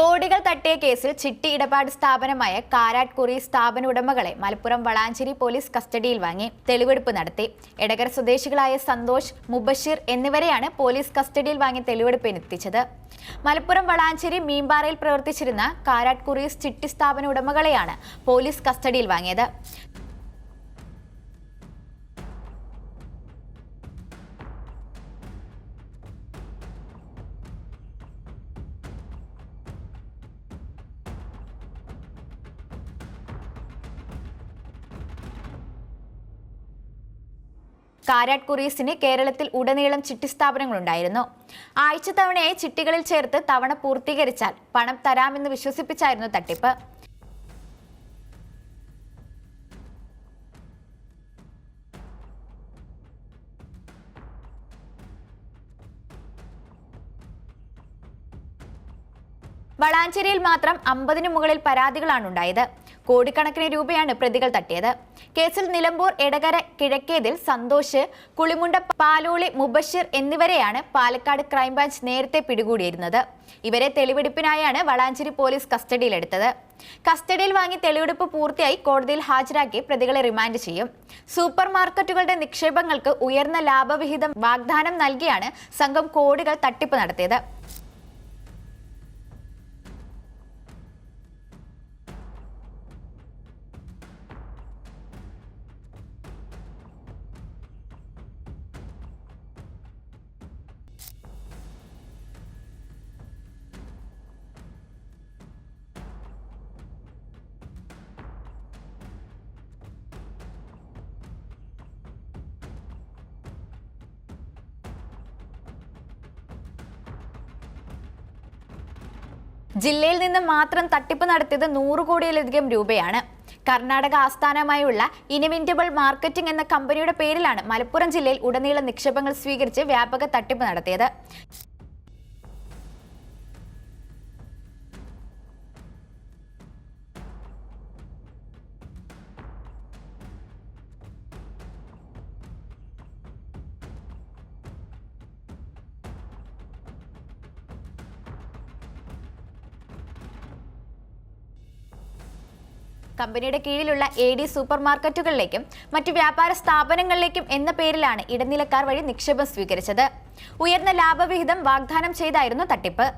കോടികൾ തട്ടിയ കേസിൽ ചിട്ടി ഇടപാട് സ്ഥാപനമായ കാരാട്ട് കുറി സ്ഥാപന ഉടമകളെ മലപ്പുറം വളാഞ്ചേരി പോലീസ് കസ്റ്റഡിയിൽ വാങ്ങി തെളിവെടുപ്പ് നടത്തി. എടകര സ്വദേശികളായ സന്തോഷ് മുബഷീർ എന്നിവരെയാണ് പോലീസ് കസ്റ്റഡിയിൽ വാങ്ങി തെളിവെടുപ്പിന് എത്തിച്ചത് മലപ്പുറം വളാഞ്ചേരി മീമ്പാറയിൽ പ്രവർത്തിച്ചിരുന്ന കാരാട്ട് കുറി ചിട്ടി സ്ഥാപന ഉടമകളെയാണ് പോലീസ് കസ്റ്റഡിയിൽ വാങ്ങിയത്. കാരാട്ട് കുറീസിന് കേരളത്തിൽ ഉടനീളം ചിട്ടി സ്ഥാപനങ്ങളുണ്ടായിരുന്നു ആഴ്ച തവണയായി ചിട്ടികളിൽ ചേർത്ത് തവണ പൂർത്തീകരിച്ചാൽ പണം തരാമെന്ന് വിശ്വസിപ്പിച്ചായിരുന്നു തട്ടിപ്പ്. വളാഞ്ചേരിയിൽ മാത്രം അമ്പതിനു മുകളിൽ പരാതികളാണ് ഉണ്ടായത് കോടിക്കണക്കിന് രൂപയാണ് പ്രതികൾ തട്ടിയത്. കേസിൽ നിലമ്പൂർ എടകര കിഴക്കേതിൽ സന്തോഷ് കുളിമുണ്ട പാലോളി മുബഷിർ എന്നിവരെയാണ് പാലക്കാട് ക്രൈംബ്രാഞ്ച് നേരത്തെ പിടികൂടിയിരുന്നത്. ഇവരെ തെളിവെടുപ്പിനായാണ് വളാഞ്ചേരി പോലീസ് കസ്റ്റഡിയിലെടുത്തത്. കസ്റ്റഡിയിൽ വാങ്ങി തെളിവെടുപ്പ് പൂർത്തിയായി കോടതിയിൽ ഹാജരാക്കി പ്രതികളെ റിമാൻഡ് ചെയ്യും. സൂപ്പർ മാർക്കറ്റുകളുടെ നിക്ഷേപങ്ങൾക്ക് ഉയർന്ന ലാഭവിഹിതം വാഗ്ദാനം നൽകിയാണ് സംഘം കോടികൾ തട്ടിപ്പ് നടത്തിയത്. ജില്ലയിൽ നിന്ന് മാത്രം തട്ടിപ്പ് നടത്തിയത് നൂറ് കോടിയിലധികം രൂപയാണ്. കർണാടക ആസ്ഥാനമായുള്ള ഇനിവിന്റബിൾ മാർക്കറ്റിംഗ് എന്ന കമ്പനിയുടെ പേരിലാണ് മലപ്പുറം ജില്ലയിൽ ഉടനീളം നിക്ഷേപങ്ങൾ സ്വീകരിച്ച് വ്യാപക തട്ടിപ്പ് നടത്തിയത്. കമ്പനിയുടെ കീഴിലുള്ള എ ഡി സൂപ്പർ മാർക്കറ്റുകളിലേക്കും മറ്റ് വ്യാപാര സ്ഥാപനങ്ങളിലേക്കും എന്ന പേരിലാണ് ഇടനിലക്കാർ വഴി നിക്ഷേപം സ്വീകരിച്ചത്. ഉയർന്ന ലാഭവിഹിതം വാഗ്ദാനം ചെയ്തായിരുന്നു തട്ടിപ്പ്.